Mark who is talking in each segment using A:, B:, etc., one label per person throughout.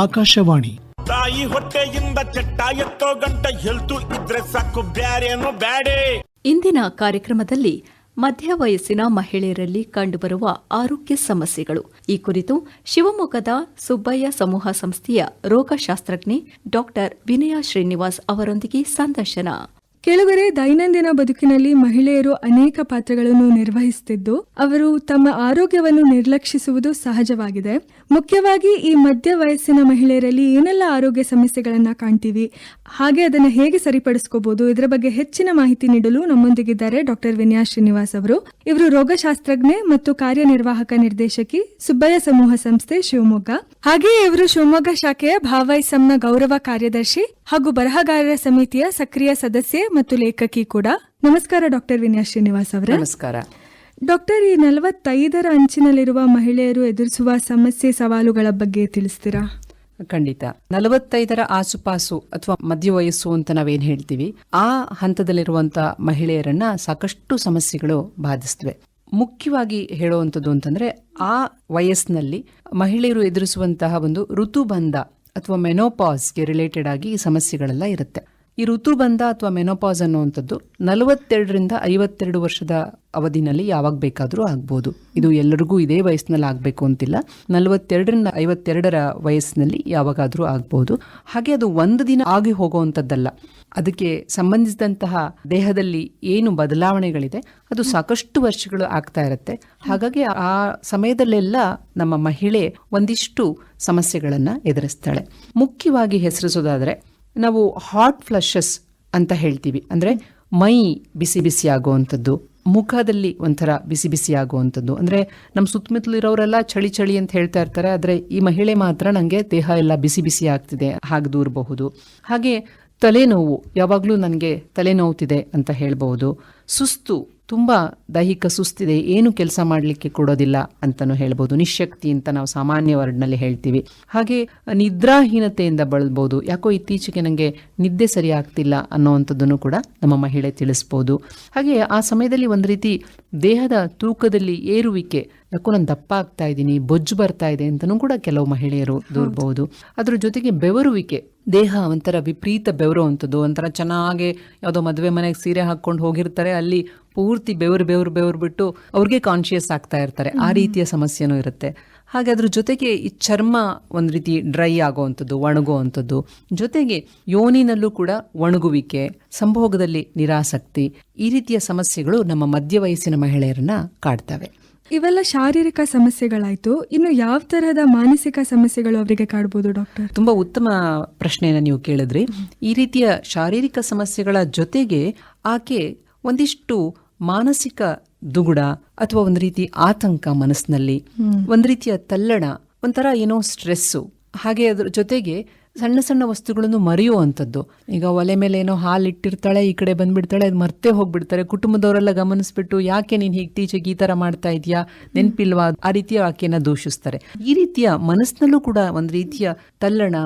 A: ಆಕಾಶವಾಣಿ.
B: ತಾಯಿ ಹೊಟ್ಟೆಯಿಂದ ಚಟ್ಟ ಎತ್ತೋ ಗಂಟ ಹೆಲ್ತು ಇದ್ರೆ ಸಾಕು ಬ್ಯಾರೇನು ಬ್ಯಾಡೆ.
C: ಇಂದಿನ ಕಾರ್ಯಕ್ರಮದಲ್ಲಿ ಮಧ್ಯ ವಯಸ್ಸಿನ ಮಹಿಳೆಯರಲ್ಲಿ ಕಂಡುಬರುವ ಆರೋಗ್ಯ ಸಮಸ್ಯೆಗಳು. ಈ ಕುರಿತು ಶಿವಮೊಗ್ಗದ ಸುಬ್ಬಯ್ಯ ಸಮೂಹ ಸಂಸ್ಥೆಯ ರೋಗಶಾಸ್ತ್ರಜ್ಞೆ ಡಾಕ್ಟರ್ ವಿನಯ ಶ್ರೀನಿವಾಸ್ ಅವರೊಂದಿಗೆ ಸಂದರ್ಶನ.
D: ಕೆಳಗರೆ ದೈನಂದಿನ ಬದುಕಿನಲ್ಲಿ ಮಹಿಳೆಯರು ಅನೇಕ ಪಾತ್ರಗಳನ್ನು ನಿರ್ವಹಿಸುತ್ತಿದ್ದು, ಅವರು ತಮ್ಮ ಆರೋಗ್ಯವನ್ನು ನಿರ್ಲಕ್ಷಿಸುವುದು ಸಹಜವಾಗಿದೆ. ಮುಖ್ಯವಾಗಿ ಈ ಮಧ್ಯ ವಯಸ್ಸಿನ ಮಹಿಳೆಯರಲ್ಲಿ ಏನೆಲ್ಲ ಆರೋಗ್ಯ ಸಮಸ್ಯೆಗಳನ್ನ ಕಾಣ್ತೀವಿ, ಹಾಗೆ ಅದನ್ನು ಹೇಗೆ ಸರಿಪಡಿಸ್ಕೋಬಹುದು ಇದರ ಬಗ್ಗೆ ಹೆಚ್ಚಿನ ಮಾಹಿತಿ ನೀಡಲು ನಮ್ಮೊಂದಿಗಿದ್ದಾರೆ ಡಾಕ್ಟರ್ ವಿನ್ಯಾ ಶ್ರೀನಿವಾಸ್ ಅವರು. ಇವರು ರೋಗಶಾಸ್ತ್ರಜ್ಞೆ ಮತ್ತು ಕಾರ್ಯನಿರ್ವಾಹಕ ನಿರ್ದೇಶಕಿ, ಸುಬ್ಬಯ್ಯ ಸಮೂಹ ಸಂಸ್ಥೆ ಶಿವಮೊಗ್ಗ. ಹಾಗೆಯೇ ಇವರು ಶಿವಮೊಗ್ಗ ಶಾಖೆಯ ಭಾವೈಸಂನ ಗೌರವ ಕಾರ್ಯದರ್ಶಿ ಹಾಗೂ ಬರಹಗಾರರ ಸಮಿತಿಯ ಸಕ್ರಿಯ ಸದಸ್ಯೆ ಮತ್ತು ಲೇಖಕಿ ಕೂಡ. ನಮಸ್ಕಾರ ಡಾಕ್ಟರ್ ವಿನ್ಯಾ ಶ್ರೀನಿವಾಸ್ ಅವರ.
E: ನಮಸ್ಕಾರ.
D: ಡಾಕ್ಟರ್ ಈ ನಲವತ್ತೈದರ ಅಂಚಿನಲ್ಲಿರುವ ಮಹಿಳೆಯರು ಎದುರಿಸುವ ಸಮಸ್ಯೆ ಸವಾಲುಗಳ ಬಗ್ಗೆ ತಿಳಿಸ್ತೀರಾ?
E: ಖಂಡಿತ. ನಲವತ್ತೈದರ ಆಸುಪಾಸು ಅಥವಾ ಮಧ್ಯ ವಯಸ್ಸು ಅಂತ ನಾವೇನ್ ಹೇಳ್ತೀವಿ ಆ ಹಂತದಲ್ಲಿರುವಂತ ಮಹಿಳೆಯರನ್ನ ಸಾಕಷ್ಟು ಸಮಸ್ಯೆಗಳು ಬಾಧಿಸ್ತವೆ. ಮುಖ್ಯವಾಗಿ ಹೇಳುವಂಥದ್ದು ಅಂತಂದ್ರೆ ಆ ವಯಸ್ಸಿನಲ್ಲಿ ಮಹಿಳೆಯರು ಎದುರಿಸುವಂತಹ ಒಂದು ಋತುಬಂಧ ಅಥವಾ ಮೆನೋಪಾಸ್ಗೆ ರಿಲೇಟೆಡ್ ಆಗಿ ಈ ಸಮಸ್ಯೆಗಳೆಲ್ಲ ಇರುತ್ತೆ. ಈ ಋತುಬಂಧ ಅಥವಾ ಮೆನೋಪಾಸ್ ಅನ್ನುವಂಥದ್ದು ನಲವತ್ತೆರಡರಿಂದ ಐವತ್ತೆರಡು ವರ್ಷದ ಅವಧಿನಲ್ಲಿ ಯಾವಾಗ ಬೇಕಾದರೂ ಆಗ್ಬೋದು. ಇದು ಎಲ್ಲರಿಗೂ ಇದೇ ವಯಸ್ಸಿನಲ್ಲಿ ಆಗಬೇಕು ಅಂತಿಲ್ಲ. ನಲವತ್ತೆರಡರಿಂದ ಐವತ್ತೆರಡರ ವಯಸ್ಸಿನಲ್ಲಿ ಯಾವಾಗಾದರೂ ಆಗ್ಬೋದು. ಹಾಗೆ ಅದು ಒಂದು ದಿನ ಆಗಿ ಹೋಗುವಂಥದ್ದಲ್ಲ. ಅದಕ್ಕೆ ಸಂಬಂಧಿಸಿದಂತಹ ದೇಹದಲ್ಲಿ ಏನು ಬದಲಾವಣೆಗಳಿದೆ, ಅದು ಸಾಕಷ್ಟು ವರ್ಷಗಳು ಆಗ್ತಾ ಇರುತ್ತೆ. ಹಾಗಾಗಿ ಆ ಸಮಯದಲ್ಲೆಲ್ಲ ನಮ್ಮ ಮಹಿಳೆ ಒಂದಿಷ್ಟು ಸಮಸ್ಯೆಗಳನ್ನು ಎದುರಿಸ್ತಾಳೆ. ಮುಖ್ಯವಾಗಿ ಹೆಸರಿಸೋದಾದ್ರೆ ನಾವು ಹಾಟ್ ಫ್ಲಶಸ್ ಅಂತ ಹೇಳ್ತೀವಿ. ಅಂದರೆ ಮೈ ಬಿಸಿ ಬಿಸಿ ಆಗುವಂಥದ್ದು, ಮುಖದಲ್ಲಿ ಒಂಥರ ಬಿಸಿ ಬಿಸಿ ಆಗುವಂಥದ್ದು. ಅಂದರೆ ನಮ್ಮ ಸುತ್ತಮುತ್ತಲಿರೋರೆಲ್ಲ ಚಳಿ ಚಳಿ ಅಂತ ಹೇಳ್ತಾ ಇರ್ತಾರೆ, ಆದರೆ ಈ ಮಹಿಳೆ ಮಾತ್ರ ನನಗೆ ದೇಹ ಎಲ್ಲ ಬಿಸಿ ಬಿಸಿ ಆಗ್ತಿದೆ, ಹಾಗೆ ದೂರಬಹುದು. ಹಾಗೆ ತಲೆನೋವು, ಯಾವಾಗಲೂ ನನಗೆ ತಲೆನೋವುತ್ತಿದೆ ಅಂತ ಹೇಳ್ಬೋದು ಸುಸ್ತು ತುಂಬಾ ದೈಹಿಕ ಸುಸ್ತಿದೆ ಏನು ಕೆಲಸ ಮಾಡಲಿಕ್ಕೆ ಕೊಡೋದಿಲ್ಲ ಅಂತಲೂ ಹೇಳ್ಬೋದು. ನಿಶಕ್ತಿ ಅಂತ ನಾವು ಸಾಮಾನ್ಯ ವರ್ಡ್ನಲ್ಲಿ ಹೇಳ್ತೀವಿ. ಹಾಗೆ ನಿದ್ರಾಹೀನತೆಯಿಂದ ಬಳಲ್ಬೋದು. ಯಾಕೋ ಇತ್ತೀಚೆಗೆ ನನಗೆ ನಿದ್ದೆ ಸರಿ ಆಗ್ತಿಲ್ಲ ಅನ್ನೋವಂಥದ್ದನ್ನು ಕೂಡ ನಮ್ಮ ಮಹಿಳೆ ತಿಳಿಸ್ಬೋದು. ಹಾಗೆ ಆ ಸಮಯದಲ್ಲಿ ಒಂದು ರೀತಿ ದೇಹದ ತೂಕದಲ್ಲಿ ಏರುವಿಕೆ ಯಾಕೋ ನಾನು ದಪ್ಪ ಆಗ್ತಾ ಇದ್ದೀನಿ ಬೊಜ್ಜು ಬರ್ತಾ ಇದೆ ಅಂತಲೂ ಕೂಡ ಕೆಲವು ಮಹಿಳೆಯರು ದೂರಬಹುದು ಅದರ ಜೊತೆಗೆ ಬೆವರುವಿಕೆ ದೇಹ ಒಂಥರ ವಿಪರೀತ ಬೆವರುವಂಥದ್ದು ಒಂಥರ ಚೆನ್ನಾಗಿ ಯಾವುದೋ ಮದುವೆ ಮನೆಗೆ ಸೀರೆ ಹಾಕ್ಕೊಂಡು ಹೋಗಿರ್ತಾರೆ ಅಲ್ಲಿ ಪೂರ್ತಿ ಬೆವರು ಬೆವರು ಬೆವರು ಬಿಟ್ಟು ಅವ್ರಿಗೆ ಕಾನ್ಶಿಯಸ್ ಆಗ್ತಾ ಇರ್ತಾರೆ. ಆ ರೀತಿಯ ಸಮಸ್ಯೆನೂ ಇರುತ್ತೆ. ಹಾಗೆ ಅದ್ರ ಜೊತೆಗೆ ಈ ಚರ್ಮ ಒಂದು ರೀತಿ ಡ್ರೈ ಆಗುವಂಥದ್ದು ಒಣಗುವಂಥದ್ದು ಜೊತೆಗೆ ಯೋನಿನಲ್ಲೂ ಕೂಡ ಒಣಗುವಿಕೆ ಸಂಭೋಗದಲ್ಲಿ ನಿರಾಸಕ್ತಿ ಈ ರೀತಿಯ ಸಮಸ್ಯೆಗಳು ನಮ್ಮ ಮಧ್ಯ ವಯಸ್ಸಿನ ಮಹಿಳೆಯರನ್ನ ಕಾಡ್ತವೆ.
D: ಇವೆಲ್ಲ ಶಾರೀರಿಕ ಸಮಸ್ಯೆಗಳಾಯ್ತು. ಇನ್ನು ಯಾವ ತರಹದ ಮಾನಸಿಕ ಸಮಸ್ಯೆಗಳು ಅವರಿಗೆ ಕಾಡ್ಬೋದು ಡಾಕ್ಟರ್?
E: ತುಂಬಾ ಉತ್ತಮ ಪ್ರಶ್ನೆಯನ್ನ ನೀವು ಕೇಳಿದ್ರಿ. ಈ ರೀತಿಯ ಶಾರೀರಿಕ ಸಮಸ್ಯೆಗಳ ಜೊತೆಗೆ ಆಕೆ ಒಂದಿಷ್ಟು ಮಾನಸಿಕ ದುಗುಡ ಅಥವಾ ಒಂದು ರೀತಿ ಆತಂಕ ಮನಸ್ಸಿನಲ್ಲಿ ಒಂದು ರೀತಿಯ ತಲ್ಲಣ ಒಂಥರ ಏನೋ ಸ್ಟ್ರೆಸ್ಸು. ಹಾಗೆ ಅದ್ರ ಜೊತೆಗೆ ಸಣ್ಣ ಸಣ್ಣ ವಸ್ತುಗಳನ್ನು ಮರೆಯುವಂಥದ್ದು. ಈಗ ಒಲೆ ಮೇಲೆ ಏನೋ ಹಾಲು ಇಟ್ಟಿರ್ತಾಳೆ ಈ ಕಡೆ ಬಂದ್ಬಿಡ್ತಾಳೆ ಅದು ಮರ್ತೇ ಹೋಗ್ಬಿಡ್ತಾರೆ. ಕುಟುಂಬದವರೆಲ್ಲ ಗಮನಿಸ್ಬಿಟ್ಟು ಯಾಕೆ ನೀನು ಹೀಗೆ ಇತ್ತೀಚೆಗೆ ಈ ಥರ ಮಾಡ್ತಾ ಇದೆಯಾ? ನೆನಪಿಲ್ವಾ? ಆ ರೀತಿಯ ಆಕೆಯನ್ನ ದೂಷಿಸ್ತಾರೆ. ಈ ರೀತಿಯ ಮನಸ್ಸಿನಲ್ಲೂ ಕೂಡ ಒಂದು ರೀತಿಯ ತಲ್ಲಣ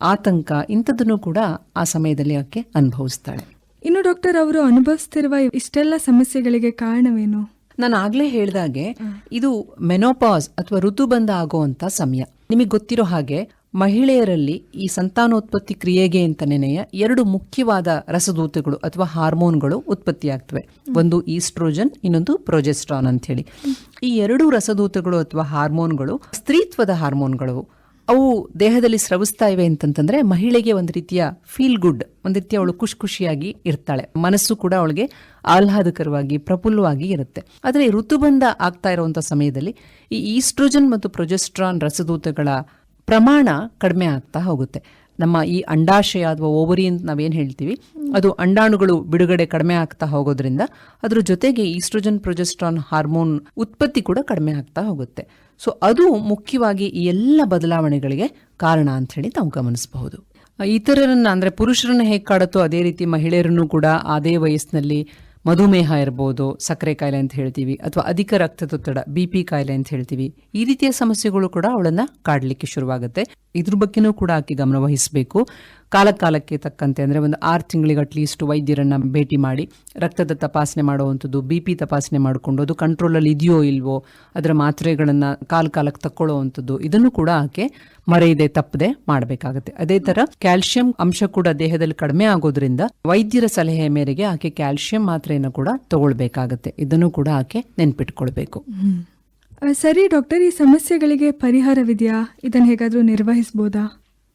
E: ಆತಂಕ ಇಂಥದ್ದನ್ನು ಕೂಡ ಆ ಸಮಯದಲ್ಲಿ ಆಕೆ ಅನುಭವಿಸ್ತಾಳೆ.
D: ಇನ್ನು ಡಾಕ್ಟರ್ ಅವರು ಅನುಭವಿಸ್ತಿರುವ ಇಷ್ಟೆಲ್ಲ ಸಮಸ್ಯೆಗಳಿಗೆ ಕಾರಣವೇನು?
E: ನಾನು ಆಗ್ಲೇ ಹೇಳ್ದಾಗೆ ಇದು ಮೆನೋಪಾಸ್ ಅಥವಾ ಋತುಬಂಧ ಆಗುವಂತ ಸಮಯ. ನಿಮಗೆ ಗೊತ್ತಿರೋ ಹಾಗೆ ಮಹಿಳೆಯರಲ್ಲಿ ಈ ಸಂತಾನೋತ್ಪತ್ತಿ ಕ್ರಿಯೆಗೆ ಅಂತನೇನೆಯ ಎರಡು ಮುಖ್ಯವಾದ ರಸದೂತಗಳು ಅಥವಾ ಹಾರ್ಮೋನ್ಗಳು ಉತ್ಪತ್ತಿಯಾಗ್ತವೆ. ಒಂದು ಈಸ್ಟ್ರೋಜನ್ ಇನ್ನೊಂದು ಪ್ರೊಜೆಸ್ಟ್ರಾನ್ ಅಂತ ಹೇಳಿ ಈ ಎರಡು ರಸದೂತಗಳು ಅಥವಾ ಹಾರ್ಮೋನ್ಗಳು ಸ್ತ್ರೀತ್ವದ ಹಾರ್ಮೋನ್ಗಳು. ಅವು ದೇಹದಲ್ಲಿ ಸ್ರವಿಸ್ತಾ ಇವೆ ಅಂತಂತಂದ್ರೆ ಮಹಿಳೆಗೆ ಒಂದು ರೀತಿಯ ಫೀಲ್ ಗುಡ್ ಒಂದು ರೀತಿಯ ಅವಳು ಖುಷಿ ಖುಷಿಯಾಗಿ ಇರ್ತಾಳೆ. ಮನಸ್ಸು ಕೂಡ ಅವಳಿಗೆ ಆಹ್ಲಾದಕರವಾಗಿ, ಪ್ರಫುಲ್ಲವಾಗಿ ಇರುತ್ತೆ. ಆದರೆ ಋತುಬಂಧ ಆಗ್ತಾ ಇರುವಂತ ಸಮಯದಲ್ಲಿ ಈ ಈಸ್ಟ್ರೋಜನ್ ಮತ್ತು ಪ್ರೊಜೆಸ್ಟ್ರಾನ್ ರಸದೂತಗಳ ಪ್ರಮಾಣ ಕಡಿಮೆ ಆಗ್ತಾ ಹೋಗುತ್ತೆ. ನಮ್ಮ ಈ ಅಂಡಾಶಯ ಅಥವಾ ಓವರಿ ಅಂತ ನಾವೇನು ಹೇಳ್ತೀವಿ, ಅದು ಅಂಡಾಣುಗಳು ಬಿಡುಗಡೆ ಕಡಿಮೆ ಆಗ್ತಾ ಹೋಗೋದ್ರಿಂದ ಅದರ ಜೊತೆಗೆ ಈಸ್ಟ್ರೋಜನ್, ಪ್ರೊಜೆಸ್ಟ್ರಾನ್ ಹಾರ್ಮೋನ್ ಉತ್ಪತ್ತಿ ಕೂಡ ಕಡಿಮೆ ಆಗ್ತಾ ಹೋಗುತ್ತೆ. ಸೊ ಅದು ಮುಖ್ಯವಾಗಿ ಈ ಎಲ್ಲ ಬದಲಾವಣೆಗಳಿಗೆ ಕಾರಣ ಅಂತ ಹೇಳಿ ತಾವು ಗಮನಿಸಬಹುದು. ಇತರರನ್ನ ಅಂದ್ರೆ ಪುರುಷರನ್ನ ಹೇಗೆ ಕಾಡುತ್ತೋ ಅದೇ ರೀತಿ ಮಹಿಳೆಯರನ್ನು ಕೂಡ ಅದೇ ವಯಸ್ಸಿನಲ್ಲಿ ಮಧುಮೇಹ ಇರ್ಬೋದು, ಸಕ್ಕರೆ ಕಾಯಿಲೆ ಅಂತ ಹೇಳ್ತೀವಿ, ಅಥವಾ ಅಧಿಕ ರಕ್ತದೊತ್ತಡ ಬಿ ಪಿ ಕಾಯಿಲೆ ಅಂತ ಹೇಳ್ತೀವಿ, ಈ ರೀತಿಯ ಸಮಸ್ಯೆಗಳು ಕೂಡ ಅವಳನ್ನ ಕಾಡಲಿಕ್ಕೆ ಶುರುವಾಗುತ್ತೆ. ಇದ್ರ ಬಗ್ಗೆನೂ ಕೂಡ ಆಕೆ ಗಮನ ವಹಿಸಬೇಕು ಕಾಲ ತಕ್ಕಂತೆ ಅಂದರೆ ಒಂದು ಆರು ತಿಂಗಳಿಗೆ ಅಟ್ಲೀಸ್ಟ್ ವೈದ್ಯರನ್ನು ಭೇಟಿ ಮಾಡಿ ರಕ್ತದ ತಪಾಸಣೆ ಮಾಡುವಂಥದ್ದು ಬಿ ಪಿ ತಪಾಸಣೆ ಮಾಡಿಕೊಂಡು ಅದು ಕಂಟ್ರೋಲಲ್ಲಿ ಇದೆಯೋ ಇಲ್ವೋ ಅದರ ಮಾತ್ರೆಗಳನ್ನು ಕಾಲ ಕಾಲಕ್ಕೆ ತಕ್ಕೊಳ್ಳುವಂಥದ್ದು, ಇದನ್ನು ಕೂಡ ಆಕೆ ಮರೆಯದೆ ತಪ್ಪದೆ ಮಾಡಬೇಕಾಗುತ್ತೆ. ಅದೇ ತರ ಕ್ಯಾಲ್ಸಿಯಂ ಅಂಶ ಕೂಡ ದೇಹದಲ್ಲಿ ಕಡಿಮೆ ಆಗೋದ್ರಿಂದ ವೈದ್ಯರ ಸಲಹೆ ಮೇರೆಗೆ ಆಕೆ ಕ್ಯಾಲ್ಸಿಯಂ ಮಾತ್ರೆಯನ್ನು ಕೂಡ ತಗೊಳ್ಬೇಕಾಗತ್ತೆ. ಇದನ್ನು ಕೂಡ ಆಕೆ ನೆನ್ಪಿಟ್ಕೊಳ್ಬೇಕು.
D: ಸರಿ ಡಾಕ್ಟರ್, ಈ ಸಮಸ್ಯೆಗಳಿಗೆ ಪರಿಹಾರವಿದೆಯಾ? ಇದನ್ನು ಹೇಗಾದರೂ ನಿರ್ವಹಿಸ್ಬೋದಾ?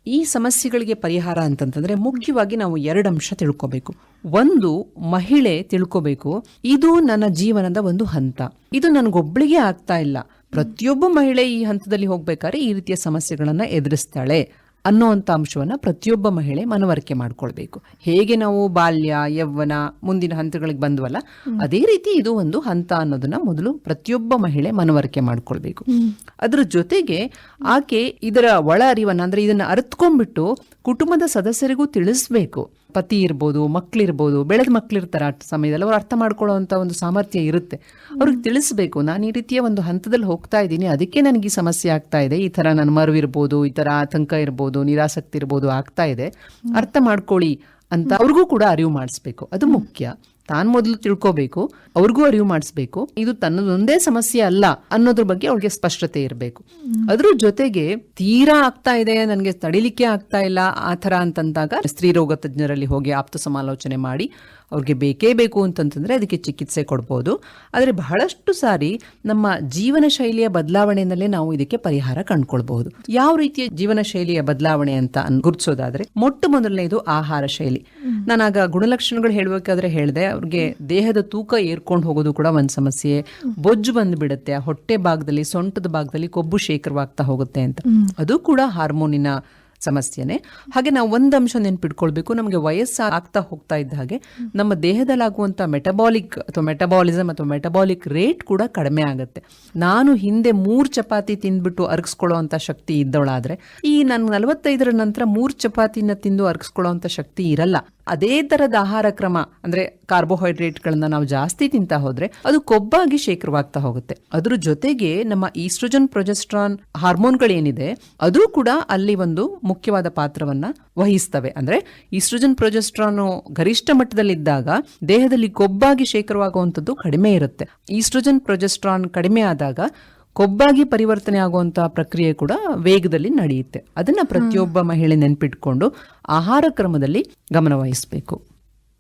E: ಈ ಸಮಸ್ಯೆಗಳಿಗೆ ಪರಿಹಾರ ಅಂತಂತಂದ್ರೆ ಮುಖ್ಯವಾಗಿ ನಾವು ಎರಡು ಅಂಶ ತಿಳ್ಕೋಬೇಕು. ಒಂದು, ಮಹಿಳೆ ತಿಳ್ಕೋಬೇಕು. ಇದು ನನ್ನ ಜೀವನದ ಒಂದು ಹಂತ. ಇದು ನನಗೊಬ್ಳಿಗೆ ಆಗ್ತಾ ಇಲ್ಲ. ಪ್ರತಿಯೊಬ್ಬ ಮಹಿಳೆ ಈ ಹಂತದಲ್ಲಿ ಹೋಗ್ಬೇಕಾದ್ರೆ ಈ ರೀತಿಯ ಸಮಸ್ಯೆಗಳನ್ನ ಎದುರಿಸ್ತಾಳೆ. ಅನ್ನೋಂಥ ಅಂಶವನ್ನು ಪ್ರತಿಯೊಬ್ಬ ಮಹಿಳೆ ಮನವರಿಕೆ ಮಾಡ್ಕೊಳ್ಬೇಕು. ಹೇಗೆ ನಾವು ಬಾಲ್ಯ ಯೌವನ ಮುಂದಿನ ಹಂತಗಳಿಗೆ ಬಂದ್ವಲ್ಲ ಅದೇ ರೀತಿ ಇದು ಒಂದು ಹಂತ ಅನ್ನೋದನ್ನ ಮೊದಲು ಪ್ರತಿಯೊಬ್ಬ ಮಹಿಳೆ ಮನವರಿಕೆ ಮಾಡ್ಕೊಳ್ಬೇಕು. ಅದ್ರ ಜೊತೆಗೆ ಆಕೆ ಇದರ ಒಳ ಅರಿವನ್ನ ಅಂದ್ರೆ ಇದನ್ನ ಅರ್ತ್ಕೊಂಡ್ಬಿಟ್ಟು ಕುಟುಂಬದ ಸದಸ್ಯರಿಗೂ ತಿಳಿಸ್ಬೇಕು. ಪತಿ ಇರ್ಬೋದು ಮಕ್ಳಿರ್ಬೋದು ಬೆಳೆದ ಮಕ್ಳಿರ್ತಾರೆ ಆ ಸಮಯದಲ್ಲಿ ಅವ್ರು ಅರ್ಥ ಮಾಡ್ಕೊಳ್ಳೋವಂಥ ಒಂದು ಸಾಮರ್ಥ್ಯ ಇರುತ್ತೆ. ಅವ್ರಿಗೆ ತಿಳಿಸ್ಬೇಕು ನಾನು ಈ ರೀತಿಯ ಒಂದು ಹಂತದಲ್ಲಿ ಹೋಗ್ತಾ ಇದ್ದೀನಿ ಅದಕ್ಕೆ ನನಗೆ ಈ ಸಮಸ್ಯೆ ಆಗ್ತಾ ಇದೆ ಈ ಥರ ನನ್ನ ಮರವಿರ್ಬೋದು ಈ ಥರ ಆತಂಕ ಇರ್ಬೋದು ನಿರಾಸಕ್ತಿ ಇರ್ಬೋದು ಆಗ್ತಾ ಇದೆ. ಅರ್ಥ ಮಾಡ್ಕೊಳ್ಳಿ ಅಂತ ಅವ್ರಿಗೂ ಕೂಡ ಅರಿವು ಮಾಡಿಸ್ಬೇಕು ಅದು ಮುಖ್ಯ. ತಾನು ಮೊದಲು ತಿಳ್ಕೋಬೇಕು, ಅವ್ರಿಗೂ ಅರಿವು ಮಾಡಿಸ್ಬೇಕು. ಇದು ತನ್ನದೊಂದೇ ಸಮಸ್ಯೆ ಅಲ್ಲ ಅನ್ನೋದ್ರ ಬಗ್ಗೆ ಅವಳಿಗೆ ಸ್ಪಷ್ಟತೆ ಇರಬೇಕು. ಅದ್ರ ಜೊತೆಗೆ ತೀರಾ ಆಗ್ತಾ ಇದೆ, ನನಗೆ ತಡಿಲಿಕ್ಕೆ ಆಗ್ತಾ ಇಲ್ಲ ಆ ಥರ ಅಂತಂದಾಗ ಸ್ತ್ರೀ ರೋಗ ತಜ್ಞರಲ್ಲಿ ಹೋಗಿ ಆಪ್ತ ಸಮಾಲೋಚನೆ ಮಾಡಿ ಅವ್ರಿಗೆ ಬೇಕೇ ಬೇಕು ಅಂತಂತಂದರೆ ಅದಕ್ಕೆ ಚಿಕಿತ್ಸೆ ಕೊಡ್ಬೋದು. ಆದರೆ ಬಹಳಷ್ಟು ಸಾರಿ ನಮ್ಮ ಜೀವನ ಶೈಲಿಯ ಬದಲಾವಣೆಯಲ್ಲೇ ನಾವು ಇದಕ್ಕೆ ಪರಿಹಾರ ಕಂಡುಕೊಳ್ಬಹುದು. ಯಾವ ರೀತಿಯ ಜೀವನ ಶೈಲಿಯ ಬದಲಾವಣೆ ಅಂತ ಅನ್- ಗುರುತಿಸೋದಾದ್ರೆ ಮೊಟ್ಟ ಮೊದಲನೇದು ಆಹಾರ ಶೈಲಿ. ನಾನಾಗ ಗುಣಲಕ್ಷಣಗಳು ಹೇಳಬೇಕಾದ್ರೆ ಹೇಳಿದೆ ಅವ್ರಿಗೆ ದೇಹದ ತೂಕ ಏರ್ಕೊಂಡು ಹೋಗೋದು ಕೂಡ ಒಂದು ಸಮಸ್ಯೆ. ಬೊಜ್ಜು ಬಂದ್ಬಿಡುತ್ತೆ ಹೊಟ್ಟೆ ಭಾಗದಲ್ಲಿ ಸೊಂಟದ ಭಾಗದಲ್ಲಿ ಕೊಬ್ಬು ಶೇಖರವಾಗ್ತಾ ಹೋಗುತ್ತೆ ಅಂತ. ಅದು ಕೂಡ ಹಾರ್ಮೋನಿನ ಸಮಸ್ಯೆನೆ. ಹಾಗೆ ನಾವು ಒಂದು ಅಂಶ ನೆನ್ಪಿಟ್ಕೊಳ್ಬೇಕು. ನಮಗೆ ವಯಸ್ಸು ಆಗ್ತಾ ಹೋಗ್ತಾ ಇದ್ದ ಹಾಗೆ ನಮ್ಮ ದೇಹದಲ್ಲಾಗುವಂಥ ಮೆಟಬಾಲಿಕ್ ಅಥವಾ ಮೆಟಬಾಲಿಸಮ್ ಅಥವಾ ಮೆಟಬಾಲಿಕ್ ರೇಟ್ ಕೂಡ ಕಡಿಮೆ ಆಗುತ್ತೆ. ನಾನು ಹಿಂದೆ ಮೂರು ಚಪಾತಿ ತಿಂದ್ಬಿಟ್ಟು ಅರಗಿಸ್ಕೊಳ್ಳೋವಂಥ ಶಕ್ತಿ ಇದ್ದವಳಾದ್ರೆ ಈ ನಾನು ನಲವತ್ತೈದರ ನಂತರ ಮೂರು ಚಪಾತಿನ ತಿಂದು ಅರಗಿಸ್ಕೊಳ್ಳೋವಂಥ ಶಕ್ತಿ ಇರಲ್ಲ. ಅದೇ ತರದ ಆಹಾರ ಕ್ರಮ, ಅಂದ್ರೆ ಕಾರ್ಬೋಹೈಡ್ರೇಟ್ಗಳನ್ನ ನಾವು ಜಾಸ್ತಿ ತಿಂತಾ ಹೋದ್ರೆ ಅದು ಕೊಬ್ಬಾಗಿ ಶೇಖರವಾಗ್ತಾ ಹೋಗುತ್ತೆ. ಅದ್ರ ಜೊತೆಗೆ ನಮ್ಮ ಈಸ್ಟ್ರೋಜನ್ ಪ್ರೊಜೆಸ್ಟ್ರಾನ್ ಹಾರ್ಮೋನ್ಗಳೇನಿದೆ, ಅದು ಕೂಡ ಅಲ್ಲಿ ಒಂದು ಮುಖ್ಯವಾದ ಪಾತ್ರವನ್ನ ವಹಿಸ್ತವೆ. ಅಂದ್ರೆ ಈಸ್ಟ್ರೋಜನ್ ಪ್ರೊಜೆಸ್ಟ್ರಾನ್ ಗರಿಷ್ಠ ಮಟ್ಟದಲ್ಲಿದ್ದಾಗ ದೇಹದಲ್ಲಿ ಕೊಬ್ಬಾಗಿ ಶೇಖರವಾಗುವಂಥದ್ದು ಕಡಿಮೆ ಇರುತ್ತೆ. ಈಸ್ಟ್ರೋಜನ್ ಪ್ರೊಜೆಸ್ಟ್ರಾನ್ ಕಡಿಮೆ ಆದಾಗ ಕೊಬ್ಬಾಗಿ ಪರಿವರ್ತನೆ ಆಗುವಂತಹ ಪ್ರಕ್ರಿಯೆ ಕೂಡ ವೇಗದಲ್ಲಿ ನಡೆಯುತ್ತೆ. ಅದನ್ನ ಪ್ರತಿಯೊಬ್ಬ ಮಹಿಳೆ ನೆನ್ಪಿಟ್ಕೊಂಡು ಆಹಾರ ಕ್ರಮದಲ್ಲಿ ಗಮನವಹಿಸಬೇಕು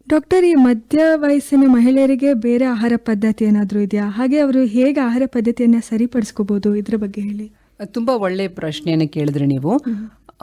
D: ಡಾಕ್ಟರ್ ಈ ಮಧ್ಯ ವಯಸ್ಸಿನ ಮಹಿಳೆಯರಿಗೆ ಬೇರೆ ಆಹಾರ ಪದ್ಧತಿ ಏನಾದರೂ ಇದೆಯಾ? ಹಾಗೆ ಅವರು ಹೇಗೆ ಆಹಾರ ಪದ್ಧತಿಯನ್ನ ಸರಿಪಡಿಸ್ಕೋಬಹುದು ಇದ್ರ ಬಗ್ಗೆ ಹೇಳಿ.
E: ತುಂಬಾ ಒಳ್ಳೆ ಪ್ರಶ್ನೆಯನ್ನು ಕೇಳಿದ್ರಿ ನೀವು.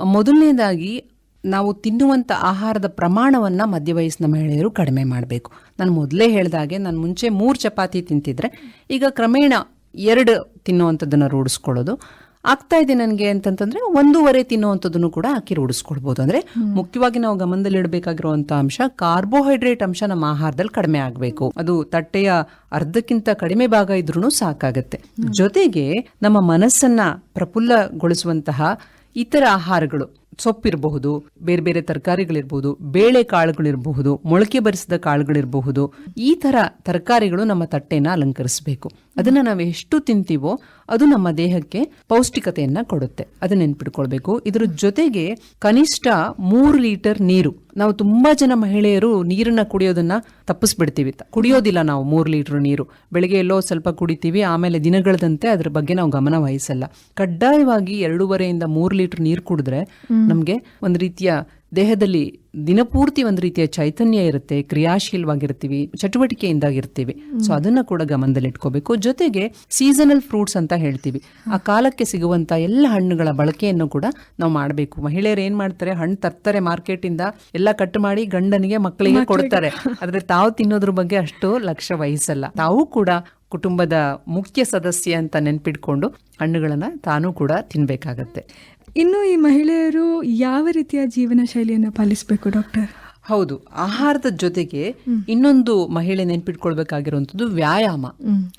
E: ಮೊದಲನೇದಾಗಿ ನಾವು ತಿನ್ನುವಂಥ ಆಹಾರದ ಪ್ರಮಾಣವನ್ನ ಮಧ್ಯ ವಯಸ್ಸಿನ ಮಹಿಳೆಯರು ಕಡಿಮೆ ಮಾಡಬೇಕು. ನಾನು ಮೊದಲೇ ಹೇಳಿದಾಗೆ ನಾನು ಮುಂಚೆ ಮೂರು ಚಪಾತಿ ತಿಂತಿದ್ರೆ ಈಗ ಕ್ರಮೇಣ ಎರಡು ತಿನ್ನುವಂಥದ್ದನ್ನು ರೂಢಿಸ್ಕೊಳ್ಳೋದು. ಆಗ್ತಾ ಇದೆ ನನಗೆ ಅಂತಂತಂದ್ರೆ ಒಂದೂವರೆ ತಿನ್ನುವಂಥದ್ದನ್ನು ಕೂಡ ಹಾಕಿ ರೂಢಿಸ್ಕೊಳ್ಬೋದು ಅಂದ್ರೆ ಮುಖ್ಯವಾಗಿ ನಾವು ಗಮನದಲ್ಲಿಡಬೇಕಾಗಿರುವಂಥ ಅಂಶ ಕಾರ್ಬೋಹೈಡ್ರೇಟ್ ಅಂಶ ನಮ್ಮ ಆಹಾರದಲ್ಲಿ ಕಡಿಮೆ ಆಗಬೇಕು. ಅದು ತಟ್ಟೆಯ ಅರ್ಧಕ್ಕಿಂತ ಕಡಿಮೆ ಭಾಗ ಇದ್ರೂ ಸಾಕಾಗತ್ತೆ. ಜೊತೆಗೆ ನಮ್ಮ ಮನಸ್ಸನ್ನ ಪ್ರಫುಲ್ಲಗೊಳಿಸುವಂತಹ ಇತರ ಆಹಾರಗಳು ಸೊಪ್ಪಿರಬಹುದು, ಬೇರೆ ಬೇರೆ ತರಕಾರಿಗಳಿರಬಹುದು, ಬೇಳೆ ಕಾಳುಗಳಿರಬಹುದು, ಮೊಳಕೆ ಬರಿಸಿದ ಕಾಳುಗಳಿರಬಹುದು, ಈ ತರ ತರಕಾರಿಗಳು ನಮ್ಮ ತಟ್ಟೆನ ಅಲಂಕರಿಸಬೇಕು. ಅದನ್ನ ನಾವು ಎಷ್ಟು ತಿಂತೀವೋ ಅದು ನಮ್ಮ ದೇಹಕ್ಕೆ ಪೌಷ್ಟಿಕತೆಯನ್ನ ಕೊಡುತ್ತೆ. ಅದನ್ನ ನೆನ್ಪಿಟ್ಕೊಳ್ಬೇಕು. ಇದ್ರ ಜೊತೆಗೆ ಕನಿಷ್ಠ ಮೂರು ಲೀಟರ್ ನೀರು. ನಾವು ತುಂಬಾ ಜನ ಮಹಿಳೆಯರು ನೀರನ್ನ ಕುಡಿಯೋದನ್ನ ತಪ್ಪಿಸ್ಬಿಡ್ತೀವಿ. ಕುಡಿಯೋದಿಲ್ಲ ನಾವು ಮೂರು ಲೀಟರ್ ನೀರು. ಬೆಳಿಗ್ಗೆ ಎಲ್ಲೋ ಸ್ವಲ್ಪ ಕುಡಿತೀವಿ, ಆಮೇಲೆ ದಿನಗಳದಂತೆ ಅದ್ರ ಬಗ್ಗೆ ನಾವು ಗಮನ ವಹಿಸಲ್ಲ. ಕಡ್ಡಾಯವಾಗಿ ಎರಡೂವರೆಯಿಂದ ಮೂರು ಲೀಟರ್ ನೀರು ಕುಡಿದ್ರೆ ನಮ್ಗೆ ಒಂದು ರೀತಿಯ ದೇಹದಲ್ಲಿ ದಿನಪೂರ್ತಿ ಒಂದು ರೀತಿಯ ಚೈತನ್ಯ ಇರುತ್ತೆ ಕ್ರಿಯಾಶೀಲವಾಗಿರ್ತೀವಿ ಚಟುವಟಿಕೆಯಿಂದಾಗಿರ್ತೀವಿ. ಸೊ ಅದನ್ನ ಕೂಡ ಗಮನದಲ್ಲಿ ಇಟ್ಕೋಬೇಕು. ಜೊತೆಗೆ ಸೀಸನಲ್ ಫ್ರೂಟ್ಸ್ ಅಂತ ಹೇಳ್ತೀವಿ. ಆ ಕಾಲಕ್ಕೆ ಸಿಗುವಂತ ಎಲ್ಲ ಹಣ್ಣುಗಳ ಬಳಕೆಯನ್ನು ಕೂಡ ನಾವು ಮಾಡಬೇಕು. ಮಹಿಳೆಯರು ಏನ್ ಮಾಡ್ತಾರೆ? ಹಣ್ಣು ತರ್ತಾರೆ ಮಾರ್ಕೆಟ್ ಇಂದ ಎಲ್ಲ ಕಟ್ ಮಾಡಿ ಗಂಡನಿಗೆ ಮಕ್ಕಳಿಗೆ ಕೊಡ್ತಾರೆ. ಆದ್ರೆ ತಾವು ತಿನ್ನೋದ್ರ ಬಗ್ಗೆ ಅಷ್ಟು ಲಕ್ಷ್ಯ ವಹಿಸಲ್ಲ ತಾವು ಕೂಡ ಕುಟುಂಬದ ಮುಖ್ಯ ಸದಸ್ಯ ಅಂತ ನೆನ್ಪಿಟ್ಕೊಂಡು ಹಣ್ಣುಗಳನ್ನ ತಾನೂ ಕೂಡ ತಿನ್ಬೇಕಾಗತ್ತೆ.
D: ಇನ್ನು ಈ ಮಹಿಳೆಯರು ಯಾವ ರೀತಿಯ ಜೀವನ ಶೈಲಿಯನ್ನು ಪಾಲಿಸಬೇಕು ಡಾಕ್ಟರ್?
E: ಹೌದು ಆಹಾರದ ಜೊತೆಗೆ ಇನ್ನೊಂದು ಮಹಿಳೆ ನೆನ್ಪಿಟ್ಕೊಳ್ಬೇಕಾಗಿರುವಂಥದ್ದು ವ್ಯಾಯಾಮ.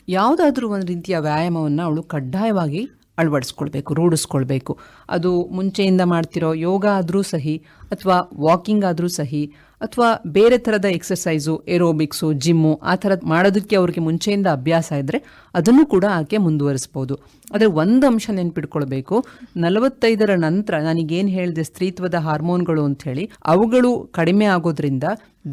E: ಯಾವುದಾದ್ರೂ ಒಂದು ರೀತಿಯ ವ್ಯಾಯಾಮವನ್ನ ಅವಳು ಕಡ್ಡಾಯವಾಗಿ ಅಳವಡಿಸ್ಕೊಳ್ಬೇಕು ರೂಢಿಸ್ಕೊಳ್ಬೇಕು. ಅದು ಮುಂಚೆಯಿಂದ ಮಾಡ್ತಿರೋ ಯೋಗ ಆದರೂ ಸಹಿ ಅಥವಾ ವಾಕಿಂಗ್ ಆದರೂ ಸಹಿ ಅಥವಾ ಬೇರೆ ಥರದ ಎಕ್ಸರ್ಸೈಸು ಏರೋಬಿಕ್ಸು ಜಿಮ್ಮು ಆ ಥರದ್ದು ಮಾಡೋದಕ್ಕೆ ಅವ್ರಿಗೆ ಮುಂಚೆಯಿಂದ ಅಭ್ಯಾಸ ಇದ್ದರೆ ಅದನ್ನು ಕೂಡ ಆಕೆ ಮುಂದುವರಿಸ್ಬೋದು. ಆದರೆ ಒಂದು ಅಂಶ ನೆನ್ಪಿಟ್ಕೊಳ್ಬೇಕು. ನಲವತ್ತೈದರ ನಂತರ ನಾನೀಗೇನು ಹೇಳಿದೆ, ಸ್ತ್ರೀತ್ವದ ಹಾರ್ಮೋನ್ಗಳು ಅಂತ ಹೇಳಿ ಅವುಗಳು ಕಡಿಮೆ ಆಗೋದ್ರಿಂದ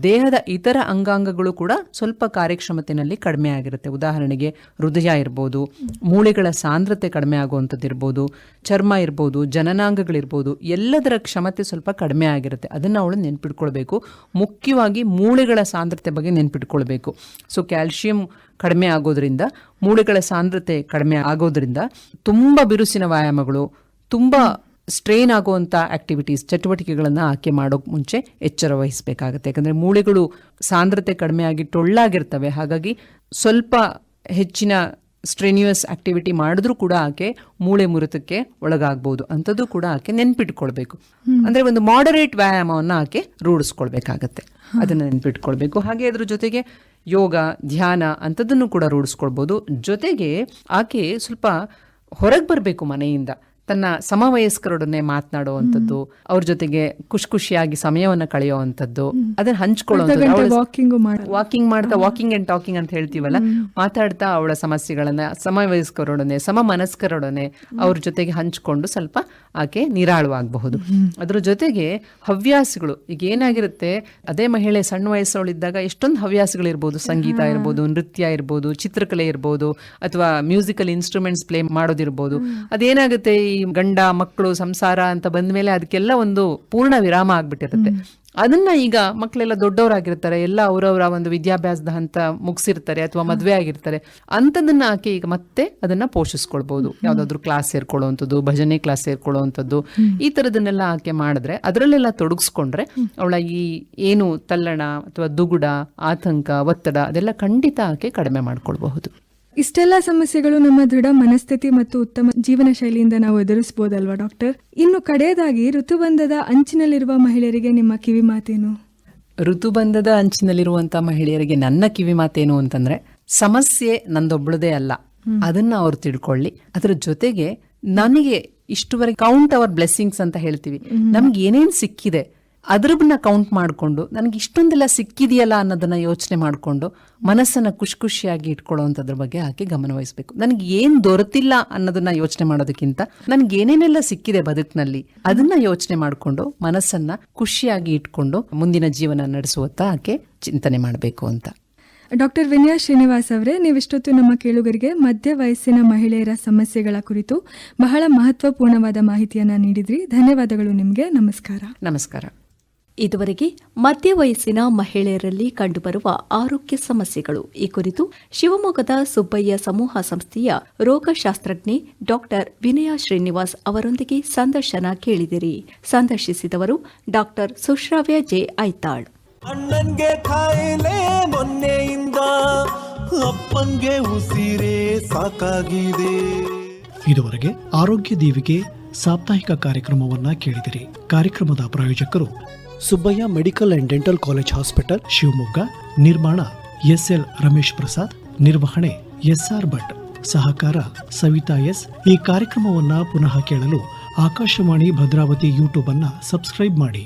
E: ದೇಹದ ಇತರ ಅಂಗಾಂಗಗಳು ಕೂಡ ಸ್ವಲ್ಪ ಕಾರ್ಯಕ್ಷಮತೆಯಲ್ಲಿ ಕಡಿಮೆ ಆಗಿರುತ್ತೆ. ಉದಾಹರಣೆಗೆ ಹೃದಯ ಇರ್ಬೋದು, ಮೂಳೆಗಳ ಸಾಂದ್ರತೆ ಕಡಿಮೆ ಆಗುವಂಥದ್ದು ಇರ್ಬೋದು, ಚರ್ಮ ಇರ್ಬೋದು, ಜನನಾಂಗಗಳಿರ್ಬೋದು, ಎಲ್ಲದರ ಕ್ಷಮತೆ ಸ್ವಲ್ಪ ಕಡಿಮೆ ಆಗಿರುತ್ತೆ. ಅದನ್ನು ಅವಳು ನೆನ್ಪಿಟ್ಕೊಳ್ಬೇಕು. ಮುಖ್ಯವಾಗಿ ಮೂಳೆಗಳ ಸಾಂದ್ರತೆ ಬಗ್ಗೆ ನೆನ್ಪಿಟ್ಕೊಳ್ಬೇಕು. ಸೊ ಕ್ಯಾಲ್ಶಿಯಂ ಕಡಿಮೆ ಆಗೋದ್ರಿಂದ, ಮೂಳೆಗಳ ಸಾಂದ್ರತೆ ಕಡಿಮೆ ಆಗೋದ್ರಿಂದ ತುಂಬ ಬಿರುಸಿನ ವ್ಯಾಯಾಮಗಳು, ತುಂಬ ಸ್ಟ್ರೈನ್ ಆಗುವಂಥ ಆಕ್ಟಿವಿಟೀಸ್ ಚಟುವಟಿಕೆಗಳನ್ನು ಆಕೆ ಮಾಡೋಕ್ಕೆ ಮುಂಚೆ ಎಚ್ಚರ ವಹಿಸಬೇಕಾಗುತ್ತೆ. ಯಾಕಂದರೆ ಮೂಳೆಗಳು ಸಾಂದ್ರತೆ ಕಡಿಮೆ ಆಗಿ ಟೊಳ್ಳಾಗಿರ್ತವೆ. ಹಾಗಾಗಿ ಸ್ವಲ್ಪ ಹೆಚ್ಚಿನ ಸ್ಟ್ರೆನ್ಯೂಯಸ್ ಆಕ್ಟಿವಿಟಿ ಮಾಡಿದ್ರೂ ಕೂಡ ಆಕೆ ಮೂಳೆ ಮುರಿತಕ್ಕೆ ಒಳಗಾಗ್ಬೋದು. ಅಂಥದ್ದು ಕೂಡ ಆಕೆ ನೆನ್ಪಿಟ್ಕೊಳ್ಬೇಕು. ಅಂದರೆ ಒಂದು ಮಾಡರೇಟ್ ವ್ಯಾಯಾಮವನ್ನು ಆಕೆ ರೂಢಿಸ್ಕೊಳ್ಬೇಕಾಗತ್ತೆ. ಅದನ್ನು ನೆನ್ಪಿಟ್ಕೊಳ್ಬೇಕು. ಹಾಗೆ ಅದ್ರ ಜೊತೆಗೆ ಯೋಗ ಧ್ಯಾನ ಅಂಥದ್ದನ್ನು ಕೂಡ ರೂಢಿಸ್ಕೊಳ್ಬೋದು. ಜೊತೆಗೆ ಆಕೆ ಸ್ವಲ್ಪ ಹೊರಗೆ ಬರಬೇಕು ಮನೆಯಿಂದ. ತನ್ನ ಸಮವಯಸ್ಕರೊಡನೆ ಮಾತನಾಡುವಂಥದ್ದು ಅವ್ರ ಜೊತೆಗೆ ಖುಷಿ ಖುಷಿಯಾಗಿ ಸಮಯವನ್ನು ಕಳೆಯುವಂಥದ್ದು ಅದನ್ನ ಹಂಚ್ಕೊಳ್ಳುವಂಥದ್ದು
D: ವಾಕಿಂಗು ಮಾಡ
E: ವಾಕಿಂಗ್ ಮಾಡ್ತಾ ವಾಕಿಂಗ್ ಅಂಡ್ ಟಾಕಿಂಗ್ ಅಂತ ಹೇಳ್ತೀವಲ್ಲ ಮಾತಾಡ್ತಾ ಅವಳ ಸಮಸ್ಯೆಗಳನ್ನ ಸಮವಯಸ್ಕರೊಡನೆ ಸಮ ಮನಸ್ಕರೊಡನೆ ಅವ್ರ ಜೊತೆಗೆ ಹಂಚ್ಕೊಂಡು ಸ್ವಲ್ಪ ಆಕೆ ನಿರಾಳವಾಗಬಹುದು. ಅದ್ರ ಜೊತೆಗೆ ಹವ್ಯಾಸಗಳು ಈಗ ಏನಾಗಿರುತ್ತೆ ಅದೇ ಮಹಿಳೆ ಸಣ್ಣ ವಯಸ್ಸವಳಿದ್ದಾಗ ಎಷ್ಟೊಂದು ಹವ್ಯಾಸಗಳಿರ್ಬೋದು ಸಂಗೀತ ಇರ್ಬೋದು ನೃತ್ಯ ಇರ್ಬೋದು ಚಿತ್ರಕಲೆ ಇರ್ಬೋದು ಅಥವಾ ಮ್ಯೂಸಿಕಲ್ ಇನ್ಸ್ಟ್ರೂಮೆಂಟ್ಸ್ ಪ್ಲೇ ಮಾಡೋದಿರ್ಬೋದು. ಅದೇನಾಗುತ್ತೆ ಈ ಗಂಡ ಮಕ್ಕಳು ಸಂಸಾರ ಅಂತ ಬಂದ್ಮೇಲೆ ಅದಕ್ಕೆಲ್ಲ ಒಂದು ಪೂರ್ಣ ವಿರಾಮ ಆಗ್ಬಿಟ್ಟಿರುತ್ತೆ. ಅದನ್ನ ಈಗ ಮಕ್ಕಳೆಲ್ಲ ದೊಡ್ಡವರಾಗಿರ್ತಾರೆ ಎಲ್ಲ ಅವರವರ ಒಂದು ವಿದ್ಯಾಭ್ಯಾಸದ ಹಂತ ಮುಗಿಸಿರ್ತಾರೆ ಅಥವಾ ಮದುವೆ ಆಗಿರ್ತಾರೆ ಅಂಥದನ್ನ ಆಕೆ ಈಗ ಮತ್ತೆ ಅದನ್ನ ಪೋಷಿಸ್ಕೊಳ್ಬಹುದು ಯಾವ್ದಾದ್ರು ಕ್ಲಾಸ್ ಸೇರ್ಕೊಳ್ಳುವಂಥದ್ದು ಭಜನೆ ಕ್ಲಾಸ್ ಸೇರ್ಕೊಳ್ಳುವಂಥದ್ದು ಈ ತರದನ್ನೆಲ್ಲ ಆಕೆ ಮಾಡಿದ್ರೆ ಅದರಲ್ಲೆಲ್ಲ ತೊಡಗಿಸ್ಕೊಂಡ್ರೆ ಅವಳ ಈ ಏನು ತಲ್ಲಣ ಅಥವಾ ದುಗುಡ ಆತಂಕ ಒತ್ತಡ ಅದೆಲ್ಲ ಖಂಡಿತ ಆಕೆ ಕಡಿಮೆ ಮಾಡ್ಕೊಳ್ಬಹುದು.
D: ಇಷ್ಟೆಲ್ಲ ಸಮಸ್ಯೆಗಳು ನಮ್ಮ ದೃಢ ಮನಸ್ಥಿತಿ ಮತ್ತು ಉತ್ತಮ ಜೀವನ ಶೈಲಿಯಿಂದ ನಾವು ಎದುರಿಸಬಹುದಲ್ವಾ ಡಾಕ್ಟರ್? ಇನ್ನು ಕಡೆಯದಾಗಿ ಋತುಬಂಧದ ಅಂಚಿನಲ್ಲಿರುವ ಮಹಿಳೆಯರಿಗೆ ನಿಮ್ಮ ಕಿವಿ ಮಾತೇನು?
E: ಋತುಬಂಧದ ಅಂಚಿನಲ್ಲಿರುವಂತ ಮಹಿಳೆಯರಿಗೆ ನನ್ನ ಕಿವಿ ಮಾತೇನು ಅಂತಂದ್ರೆ ಸಮಸ್ಯೆ ನಂದೊಬ್ಳದೇ ಅಲ್ಲ. ಅದನ್ನ ಅವ್ರು ತಿಳ್ಕೊಳ್ಳಿ. ಅದರ ಜೊತೆಗೆ ನನಗೆ ಇಷ್ಟುವರೆಗೆ ಕೌಂಟ್ ಅವರ್ ಬ್ಲೆಸ್ಸಿಂಗ್ಸ್ ಅಂತ ಹೇಳ್ತೀವಿ. ನಮ್ಗೆ ಏನೇನ್ ಸಿಕ್ಕಿದೆ ಅದ್ರನ್ನ ಕೌಂಟ್ ಮಾಡಿಕೊಂಡು ನನಗೆ ಇಷ್ಟೊಂದೆಲ್ಲ ಸಿಕ್ಕಿದೆಯಲ್ಲ ಅನ್ನೋದನ್ನ ಯೋಚನೆ ಮಾಡಿಕೊಂಡು ಮನಸ್ಸನ್ನು ಖುಷಿ ಖುಷಿಯಾಗಿ ಇಟ್ಕೊಳ್ಳೋವಂಥದ್ರ ಬಗ್ಗೆ ಆಕೆ ಗಮನ ವಹಿಸಬೇಕು. ನನಗೆ ಏನು ದೊರೆತಿಲ್ಲ ಅನ್ನೋದನ್ನ ಯೋಚನೆ ಮಾಡೋದಕ್ಕಿಂತ ನನಗೆ ಏನೇನೆಲ್ಲ ಸಿಕ್ಕಿದೆ ಬದುಕಿನಲ್ಲಿ ಅದನ್ನ ಯೋಚನೆ ಮಾಡಿಕೊಂಡು ಮನಸ್ಸನ್ನ ಖುಷಿಯಾಗಿ ಇಟ್ಕೊಂಡು ಮುಂದಿನ ಜೀವನ ನಡೆಸುವತ್ತ ಆಕೆ ಚಿಂತನೆ ಮಾಡಬೇಕು ಅಂತ.
D: ಡಾಕ್ಟರ್ ವಿನಯಾ ಶ್ರೀನಿವಾಸ್ ಅವರೇ ನೀವಿಷ್ಟೊತ್ತು ನಮ್ಮ ಕೇಳುಗರಿಗೆ ಮಧ್ಯ ವಯಸ್ಸಿನ ಮಹಿಳೆಯರ ಸಮಸ್ಯೆಗಳ ಕುರಿತು ಬಹಳ ಮಹತ್ವಪೂರ್ಣವಾದ ಮಾಹಿತಿಯನ್ನ ನೀಡಿದ್ರಿ. ಧನ್ಯವಾದಗಳು ನಿಮಗೆ. ನಮಸ್ಕಾರ.
E: ನಮಸ್ಕಾರ.
C: ಇದುವರೆಗೆ ಮಧ್ಯ ವಯಸ್ಸಿನ ಮಹಿಳೆಯರಲ್ಲಿ ಕಂಡುಬರುವ ಆರೋಗ್ಯ ಸಮಸ್ಯೆಗಳು. ಈ ಕುರಿತು ಶಿವಮೊಗ್ಗದ ಸುಬ್ಬಯ್ಯ ಸಮೂಹ ಸಂಸ್ಥೆಯ ರೋಗಶಾಸ್ತ್ರಜ್ಞೆ ಡಾಕ್ಟರ್ ವಿನಯ ಶ್ರೀನಿವಾಸ್ ಅವರೊಂದಿಗೆ ಸಂದರ್ಶನ ಕೇಳಿದಿರಿ. ಸಂದರ್ಶಿಸಿದವರು ಡಾಕ್ಟರ್ ಸುಶ್ರಾವ್ಯ ಜೆ ಐತಾಳ್.
A: ಅಣ್ಣನ್ಗೆ ಕಾಯಿಲೆ ಮೊನ್ನೆಯಿಂದ ಅಪ್ಪನ್ಗೆ ಉಸಿರೇ ಸಾಕಾಗಿದೆ.
F: ಇದುವರೆಗೆ ಆರೋಗ್ಯ ದೀವಿಗೆ ಸಾಪ್ತಾಹಿಕ ಕಾರ್ಯಕ್ರಮವನ್ನ ಕೇಳಿದಿರಿ. ಕಾರ್ಯಕ್ರಮದ ಪ್ರಾಯೋಜಕರು Subbaiah medical and dental college hospital Shivamogga, ನಿರ್ಮಾಣ ಎಸ್ಎಲ್ ರಮೇಶ್ ಪ್ರಸಾದ್, ನಿರ್ವಹಣೆ ಎಸ್ಆರ್ ಭಟ್, ಸಹಕಾರ ಸವಿತಾ ಎಸ್. ಈ ಕಾರ್ಯಕ್ರಮವನ್ನು ಪುನಃ ಕೇಳಲು ಆಕಾಶವಾಣಿ ಭದ್ರಾವತಿ ಯೂಟ್ಯೂಬ್ ಅನ್ನ ಸಬ್ಸ್ಕ್ರೈಬ್ ಮಾಡಿ.